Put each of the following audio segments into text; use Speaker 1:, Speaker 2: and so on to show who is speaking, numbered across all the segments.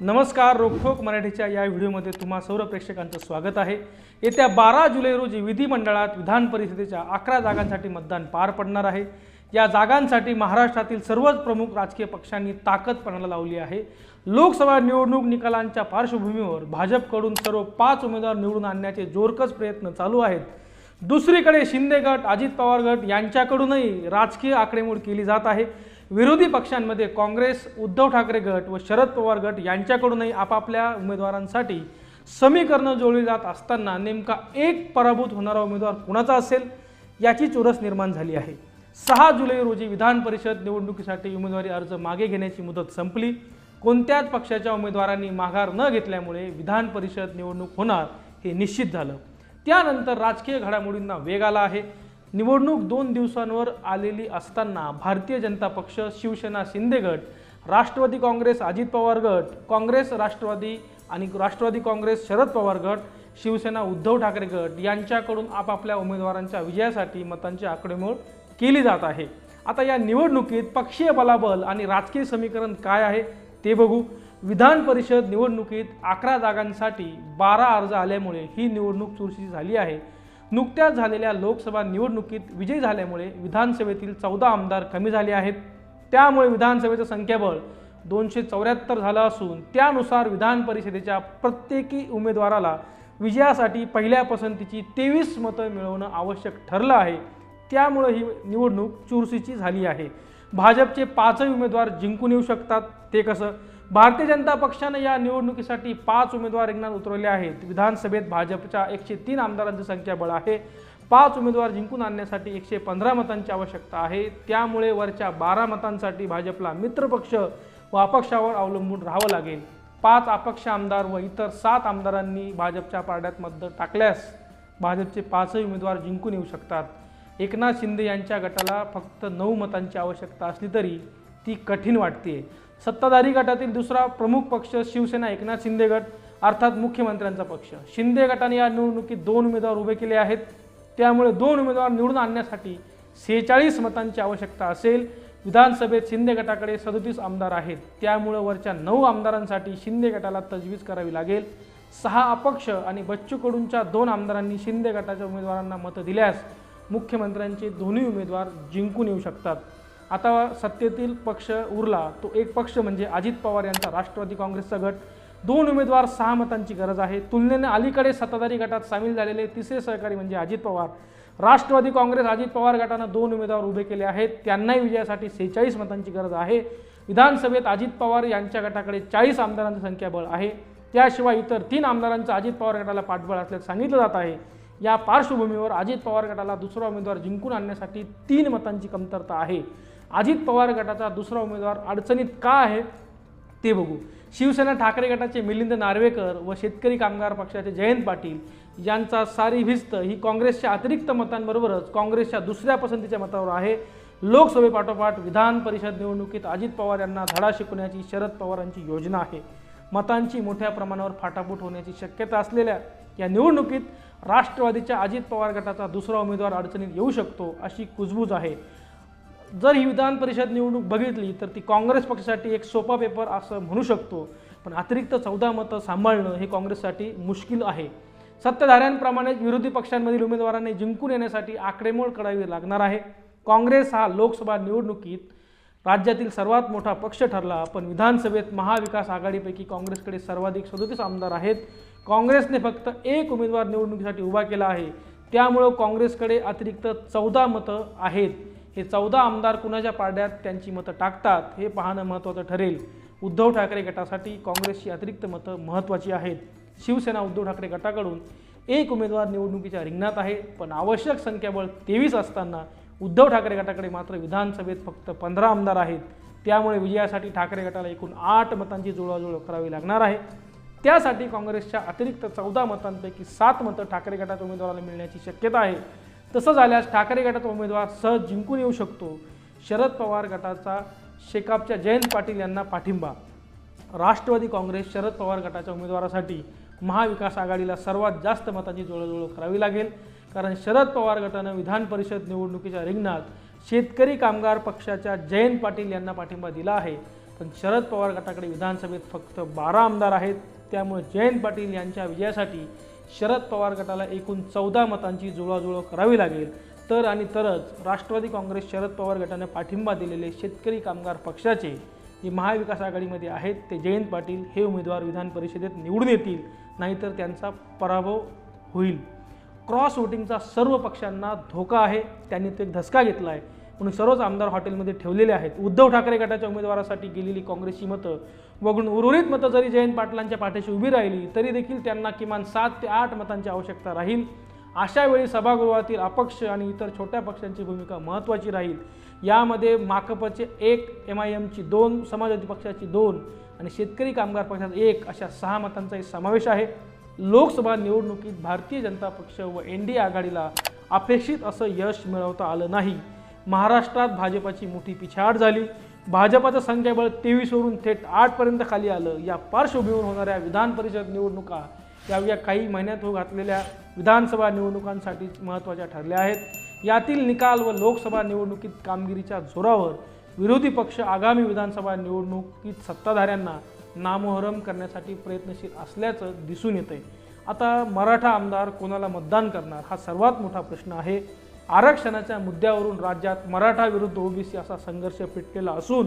Speaker 1: नमस्कार रोखोक मराठीच्या या व्हिडिओमध्ये तुम्हा सर्व प्रेक्षकांचं स्वागत आहे. येत्या बारा जुलै रोजी विधिमंडळात विधान परिषदेच्या अकरा जागांसाठी मतदान पार पडणार आहे. या जागांसाठी महाराष्ट्रातील सर्वच प्रमुख राजकीय पक्षांनी ताकद पणाला लावली आहे. लोकसभा निवडणूक निकालांच्या पार्श्वभूमीवर भाजपकडून सर्व पाच उमेदवार निवडून आणण्याचे जोरकस प्रयत्न चालू आहेत. दुसरीकडे शिंदे गट अजित पवार गट यांच्याकडूनही राजकीय आकडेमोड केली जात आहे. विरोधी पक्षांमध्ये काँग्रेस उद्धव ठाकरे गट व शरद पवार गट यांच्याकडूनही आपापल्या उमेदवारांसाठी समीकरणं जोडली जात असताना नेमका एक पराभूत होणारा उमेदवार कुणाचा असेल याची चुरस निर्माण झाली आहे. सहा जुलै रोजी विधान परिषद निवडणुकीसाठी उमेदवारी अर्ज मागे घेण्याची मुदत संपली. कोणत्याच पक्षाच्या उमेदवारांनी माघार न घेतल्यामुळे विधान परिषद निवडणूक होणार हे निश्चित झालं. त्यानंतर राजकीय घडामोडींना वेग आला आहे. निवडणूक दोन दिवसांवर आलेली असताना भारतीय जनता पक्ष शिवसेना शिंदे गट राष्ट्रवादी काँग्रेस अजित पवार गट काँग्रेस राष्ट्रवादी आणि राष्ट्रवादी काँग्रेस शरद पवार गट शिवसेना उद्धव ठाकरे गट यांच्याकडून आपापल्या उमेदवारांच्या विजयासाठी मतांची आकडेमोड केली जात आहे. आता या निवडणुकीत पक्षीय बलाबल आणि राजकीय समीकरण काय आहे ते बघू. विधान परिषद निवडणुकीत अकरा जागांसाठी बारा अर्ज आल्यामुळे ही निवडणूक चुरशी झाली आहे. नुकत्याच झालेल्या लोकसभा निवडणुकीत विजयी झाल्यामुळे विधानसभेतील चौदा आमदार कमी झाले आहेत. त्यामुळे विधानसभेचं संख्याबळ दोनशे चौऱ्याहत्तर झालं असून त्यानुसार विधान परिषदेच्या प्रत्येकी उमेदवाराला विजयासाठी पहिल्या पसंतीची तेवीस मतं मिळवणं आवश्यक ठरलं आहे. त्यामुळे ही निवडणूक चुरशीची झाली आहे. भाजपचे पाचही उमेदवार जिंकून येऊ शकतात. ते कसं? भारतीय जनता पक्षानं या निवडणुकीसाठी पाच उमेदवार रिंगणात उतरवले आहेत. विधानसभेत भाजपच्या एकशे तीन आमदारांची संख्याबळ आहे. पाच उमेदवार जिंकून आणण्यासाठी एकशे पंधरा मतांची आवश्यकता आहे. त्यामुळे वरच्या बारा मतांसाठी भाजपला मित्रपक्ष व अपक्षावर अवलंबून राहावं लागेल. पाच अपक्ष आमदार व इतर सात आमदारांनी भाजपच्या पारड्यात मत टाकल्यास भाजपचे पाचही उमेदवार जिंकून येऊ शकतात. एकनाथ शिंदे यांच्या गटाला फक्त नऊ मतांची आवश्यकता असली तरी ती कठीण वाटते सत्ताधारी गटातील दुसरा प्रमुख पक्ष शिवसेना एकनाथ शिंदे गट अर्थात मुख्यमंत्र्यांचा पक्ष. शिंदे गटाने या निवडणुकीत दोन उमेदवार उभे केले आहेत. त्यामुळे दोन उमेदवार निवडून आणण्यासाठी सेहेचाळीस मतांची आवश्यकता असेल. विधानसभेत शिंदे गटाकडे सदोतीस आमदार आहेत. त्यामुळे वरच्या नऊ आमदारांसाठी शिंदे गटाला तजवीज करावी लागेल. सहा अपक्ष आणि बच्चू कडूंच्या दोन आमदारांनी शिंदे गटाच्या उमेदवारांना मतं दिल्यास मुख्यमंत्र्यांचे दोन्ही उमेदवार जिंकून येऊ शकतात. आता सत्तेतील पक्ष उरला तो एक पक्ष म्हणजे अजित पवार यांचा राष्ट्रवादी काँग्रेसचा गट. दोन उमेदवार सहा मतांची गरज आहे. तुलनेने अलीकडे सत्ताधारी गटात सामील झालेले तिसरे सहकारी म्हणजे अजित पवार. राष्ट्रवादी काँग्रेस अजित पवार गटानं दोन उमेदवार उभे केले आहेत. त्यांनाही विजयासाठी सेहेचाळीस मतांची गरज आहे. विधानसभेत अजित पवार यांच्या गटाकडे चाळीस आमदारांचं संख्याबळ आहे. त्याशिवाय इतर तीन आमदारांचं अजित पवार गटाला पाठबळ असल्याचं सांगितलं जात आहे. या पार्श्वभूमीवर अजित पवार गटाला दुसरा उमेदवार जिंकून आणण्यासाठी तीन मतांची कमतरता आहे. अजित पवार गटाचा दुसरा उमेदवार अडचणीत का आहे ते बघू. शिवसेना ठाकरे गटाचे मिलिंद नार्वेकर व शेतकरी कामगार पक्षाचे जयंत पाटील यांचा सारी भिस्त ही काँग्रेसच्या अतिरिक्त मतांबरोबरच काँग्रेसच्या दुसऱ्या पसंतीच्या मतावर आहे. लोकसभेपाठोपाठ विधान परिषद निवडणुकीत अजित पवार यांना धडा शिकवण्याची शरद पवारांची योजना आहे. मतांची मोठ्या प्रमाणावर फाटाफूट होण्याची शक्यता असलेल्या या निवडणुकीत राष्ट्रवादीच्या अजित पवार गटाचा दुसरा उमेदवार अडचणीत येऊ शकतो अशी कुजबूज आहे. जर ही विधान परिषद निवडणूक बघितली तर ती काँग्रेस पक्षासाठी एक सोपा पेपर असं म्हणू शकतो. पण अतिरिक्त चौदा मतं सांभाळणं हे काँग्रेससाठी मुश्किल आहे. सत्ताधाऱ्यांप्रमाणेच विरोधी पक्षांमधील उमेदवारांनी जिंकून येण्यासाठी आकडेमोड करावी लागणार आहे. काँग्रेस हा लोकसभा निवडणुकीत राज्यातील सर्वात मोठा पक्ष ठरला पण विधानसभेत महाविकास आघाडीपैकी काँग्रेसकडे सर्वाधिक सदोतीस आमदार आहेत. काँग्रेसने फक्त एक उमेदवार निवडणुकीसाठी उभा केला आहे. त्यामुळं काँग्रेसकडे अतिरिक्त चौदा मतं आहेत. हे चौदा आमदार कुणाच्या पाड्यात त्यांची मतं टाकतात हे पाहणं महत्त्वाचं ठरेल. उद्धव ठाकरे गटासाठी काँग्रेसची अतिरिक्त मतं महत्त्वाची आहेत. शिवसेना उद्धव ठाकरे गटाकडून एक उमेदवार निवडणुकीच्या रिंगणात आहे पण आवश्यक संख्याबळ तेवीस असताना उद्धव ठाकरे गटाकडे मात्र विधानसभेत फक्त पंधरा आमदार आहेत. त्यामुळे विजयासाठी ठाकरे गटाला एकूण आठ मतांची जुळवाजुळव करावी लागणार आहे. त्यासाठी काँग्रेसच्या अतिरिक्त चौदा मतांपैकी सात मतं ठाकरे गटाच्या उमेदवाराला मिळण्याची शक्यता आहे. तसं झाल्यास ठाकरे गटाचा उमेदवार सहज जिंकून येऊ शकतो. शरद पवार गटाचा शेकापच्या जयंत पाटील यांना पाठिंबा. राष्ट्रवादी काँग्रेस शरद पवार गटाच्या उमेदवारासाठी महाविकास आघाडीला सर्वात जास्त मतांची जुळवाजुळव करावी लागेल. कारण शरद पवार गटानं विधान परिषद निवडणुकीच्या रिंगणात शेतकरी कामगार पक्षाच्या जयंत पाटील यांना पाठिंबा दिला आहे. पण शरद पवार गटाकडे विधानसभेत फक्त बारा आमदार आहेत. त्यामुळे जयंत पाटील यांच्या विजयासाठी शरद पवार गटाला एकूण चौदा मतांची जुळवाजुळव करावी लागेल. तर आणि तरच राष्ट्रवादी काँग्रेस शरद पवार गटाने पाठिंबा दिलेले शेतकरी कामगार पक्षाचे जे महाविकास आघाडीमध्ये आहेत ते जयंत पाटील हे उमेदवार विधान परिषदेत निवडून येतील नाहीतर त्यांचा पराभव होईल. क्रॉस वोटिंगचा सर्व पक्षांना धोका आहे त्यांनी तो एक धसका घेतला आहे म्हणून सर्वच आमदार हॉटेलमध्ये ठेवलेले आहेत. उद्धव ठाकरे गटाच्या उमेदवारासाठी गेलेली काँग्रेसची मतं वगळून उर्वरित मतं जरी जयंत पाटलांच्या पाठीशी उभी राहिली तरी देखील त्यांना किमान सात ते आठ मतांची आवश्यकता राहील. अशा वेळी सभागृहातील अपक्ष आणि इतर छोट्या पक्षांची भूमिका महत्त्वाची राहील. यामध्ये माकपचे एक एम आय एमची दोन समाजवादी पक्षाची दोन आणि शेतकरी कामगार पक्षाचा एक अशा सहा मतांचाही समावेश आहे. लोकसभा निवडणुकीत भारतीय जनता पक्ष व एन डी आघाडीला अपेक्षित असं यश मिळवता आलं नाही. महाराष्ट्रात भाजपाची मोठी पिछाड झाली. भाजपाचं संख्याबळ तेवीसवरून थेट आठपर्यंत खाली आलं. या पार्श्वभूमीवर होणाऱ्या विधान परिषद निवडणुका या या काही महिन्यात होऊ घातलेल्या विधानसभा निवडणुकांसाठी महत्त्वाच्या ठरल्या आहेत. यातील निकाल व लोकसभा निवडणुकीत कामगिरीच्या जोरावर विरोधी पक्ष आगामी विधानसभा निवडणुकीत सत्ताधाऱ्यांना नामोहरम करण्यासाठी प्रयत्नशील असल्याचं दिसून येतंय. आता मराठा आमदार कोणाला मतदान करणार हा सर्वात मोठा प्रश्न आहे. आरक्षणाच्या मुद्द्यावरून राज्यात मराठा विरुद्ध ओबीसी असा संघर्ष पेटलेला असून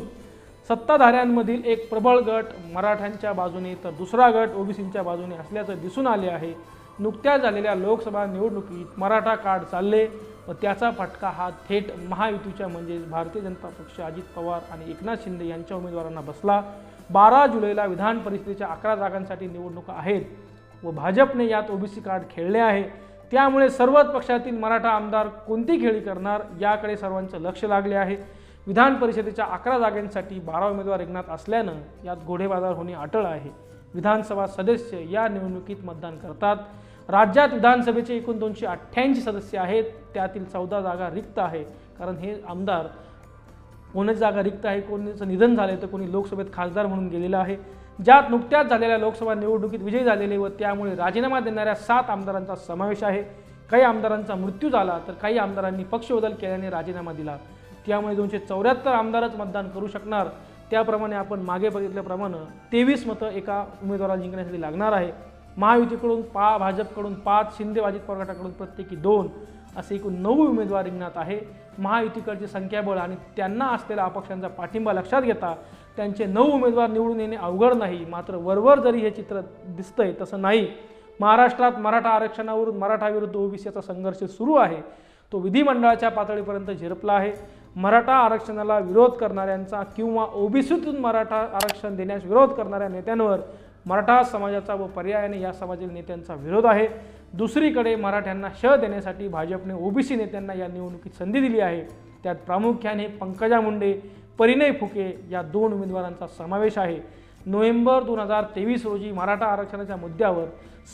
Speaker 1: सत्ताधाऱ्यांमधील एक प्रबळ गट मराठ्यांच्या बाजूने तर दुसरा गट ओबीसींच्या बाजूने असल्याचं दिसून आले आहे. नुकत्याच झालेल्या लोकसभा निवडणुकीत मराठा कार्ड चालले व त्याचा फटका हा थेट महायुतीच्या म्हणजेच भारतीय जनता पक्ष अजित पवार आणि एकनाथ शिंदे यांच्या उमेदवारांना बसला. बारा जुलैला विधान परिषदेच्या अकरा जागांसाठी निवडणुका आहेत व भाजपने यात ओबीसी कार्ड खेळले आहे. त्यामुळे सर्वच पक्षातील मराठा आमदार कोणती खेळी करणार याकडे सर्वांचं लक्ष लागले आहे. विधान परिषदेच्या अकरा जागांसाठी बारा उमेदवार रिंगणात असल्यानं यात घोडेबाजार होणे अटळ आहे. विधानसभा सदस्य या निवडणुकीत मतदान करतात. राज्यात विधानसभेचे एकूण दोनशे अठ्ठ्याऐंशी सदस्य आहेत. त्यातील चौदा जागा रिक्त आहे. कारण हे आमदार कोणाची जागा रिक्त आहे कोणीचं निधन झालं तर कोणी लोकसभेत खासदार म्हणून गेलेलं आहे. ज्यात नुकत्याच झालेल्या लोकसभा निवडणुकीत विजयी झालेले व त्यामुळे राजीनामा देणाऱ्या सात आमदारांचा समावेश आहे. काही आमदारांचा मृत्यू झाला तर काही आमदारांनी पक्ष बदल केल्याने राजीनामा दिला. त्यामुळे दोनशे चौऱ्याहत्तर आमदारच मतदान करू शकणार. त्याप्रमाणे आपण मागे बघितल्याप्रमाणे तेवीस मतं एका उमेदवाराला जिंकण्यासाठी लागणार आहे. महायुतीकडून पा भाजपकडून पाच शिंदे अजित पवार गटाकडून प्रत्येकी दोन असे एकूण नऊ उमेदवार रिंगणात आहे. महायुतीकडचे संख्याबळ आणि त्यांना असलेला अपक्षांचा पाठिंबा लक्षात घेता त्यांचे नऊ उमेदवार निवडून येणे अवघड नाही. मात्र वरवर जरी हे चित्र दिसतंय तसं नाही. महाराष्ट्रात मराठा आरक्षणावरून मराठा विरुद्ध ओबीसीचा संघर्ष सुरू आहे. तो विधिमंडळाच्या पातळीपर्यंत झिरपला आहे. मराठा आरक्षणाला विरोध करणाऱ्यांचा किंवा ओबीसीतून मराठा आरक्षण देण्यास विरोध करणाऱ्या नेत्यांवर मराठा समाजाचा व पर्यायाने या समाजातील नेत्यांचा विरोध आहे. दुसरीकडे मराठ्यांना श देण्यासाठी भाजपने ओबीसी नेत्यांना या निवडणुकीत संधी दिली आहे. त्यात प्रामुख्याने पंकजा मुंडे परिणय फुके या दोन उमेदवारांचा समावेश आहे. नोव्हेंबर दोन हजार तेवीस रोजी मराठा आरक्षणाच्या मुद्द्यावर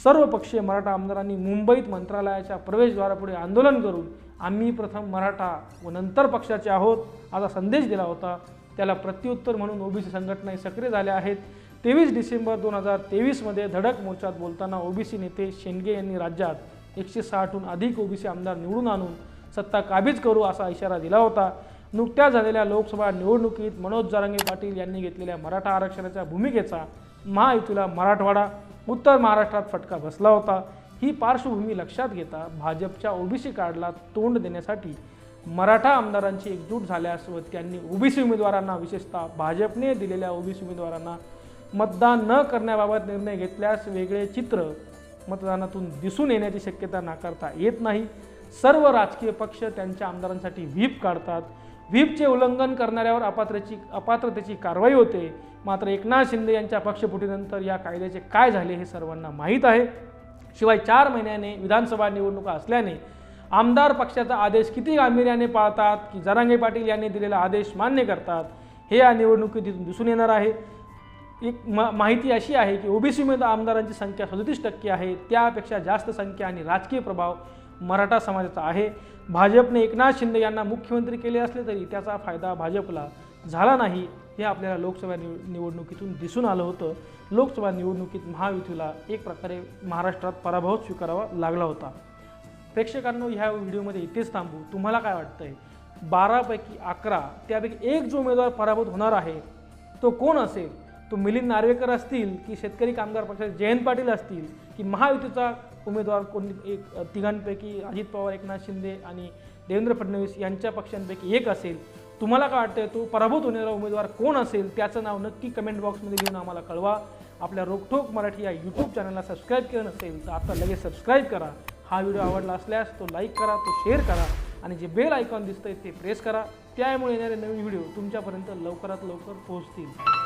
Speaker 1: सर्व पक्षीय मराठा आमदारांनी मुंबईत मंत्रालयाच्या प्रवेशद्वारापुढे आंदोलन करून आम्ही प्रथम मराठा व नंतर पक्षाचे आहोत असा संदेश दिला होता. त्याला प्रत्युत्तर म्हणून ओबीसी संघटनाही सक्रिय झाल्या आहेत. तेवीस डिसेंबर दोन हजार तेवीसमध्ये धडक मोर्चात बोलताना ओबीसी नेते शेंडगे यांनी राज्यात एकशे साठहून अधिक ओबीसी आमदार निवडून आणून सत्ता काबीज करू असा इशारा दिला होता. नुकत्या झालेल्या लोकसभा निवडणुकीत मनोज जारंगे पाटील यांनी घेतलेल्या मराठा आरक्षणाच्या भूमिकेचा महायुतीला मराठवाडा उत्तर महाराष्ट्रात फटका बसला होता. ही पार्श्वभूमी लक्षात घेता भाजपच्या ओबीसी कार्डला तोंड देण्यासाठी मराठा आमदारांची एकजूट झाल्यास व त्यांनी ओबीसी उमेदवारांना विशेषतः भाजपने दिलेल्या ओबीसी उमेदवारांना मतदान न करण्याबाबत निर्णय घेतल्यास वेगळे चित्र मतदानातून दिसून येण्याची शक्यता नाकारता येत नाही. सर्व राजकीय पक्ष त्यांच्या आमदारांसाठी व्हीप काढतात. व्हीपचे उल्लंघन करणाऱ्यावर अपात्रची अपात्रतेची कारवाई होते. मात्र एकनाथ शिंदे यांच्या पक्षफुटीनंतर या कायद्याचे काय झाले हे सर्वांना माहीत आहे. शिवाय चार महिन्याने विधानसभा निवडणुका असल्याने आमदार पक्षाचा आदेश किती गांभीर्याने पाळतात की जरांगे पाटील यांनी दिलेला आदेश मान्य करतात हे या निवडणुकीतून दिसून येणार आहे. एक मा माहिती अशी आहे की ओबीसीमध्ये आमदारांची संख्या सदतीस टक्के आहे. त्यापेक्षा जास्त संख्या आणि राजकीय प्रभाव मराठा समाजाचा आहे. भाजपने एकनाथ शिंदे यांना मुख्यमंत्री केले असले तरी त्याचा फायदा भाजपला झाला नाही हे आपल्याला लोकसभा निव निवडणुकीतून दिसून आलं होतं. लोकसभा निवडणुकीत महायुतीला एक प्रकारे महाराष्ट्रात पराभव स्वीकारावा लागला होता. प्रेक्षकांनो ह्या व्हिडिओमध्ये इथेच थांबू. तुम्हाला काय वाटतंय? बारापैकी अकरा त्यापैकी एक जो उमेदवार पराभूत होणार आहे तो कोण असेल? तो मिलिंद नार्वेकर असतील की शेतकरी कामगार पक्षाचे जयंत पाटील असतील की महायुतीचा उमेदवार कोण एक तिघांपैकी अजित पवार एकनाथ शिंदे आणि देवेंद्र फडणवीस यांच्या पक्षांपैकी एक असेल. तुम्हाला काय वाटतं तो पराभूत होणारा उमेदवार कोण असेल? त्याचं नाव नक्की कमेंट बॉक्समध्ये लिहून आम्हाला कळवा. आपल्या रोकठोक मराठी या यूट्यूब चॅनलला सबस्क्राईब केलं नसेल तर आता लगेच सबस्क्राईब करा. हा व्हिडिओ आवडला असल्यास तो लाईक करा तो शेअर करा आणि जे बेल आयकॉन दिसतंय ते प्रेस करा. त्यामुळे येणारे नवीन व्हिडिओ तुमच्यापर्यंत लवकरात लवकर पोहोचतील.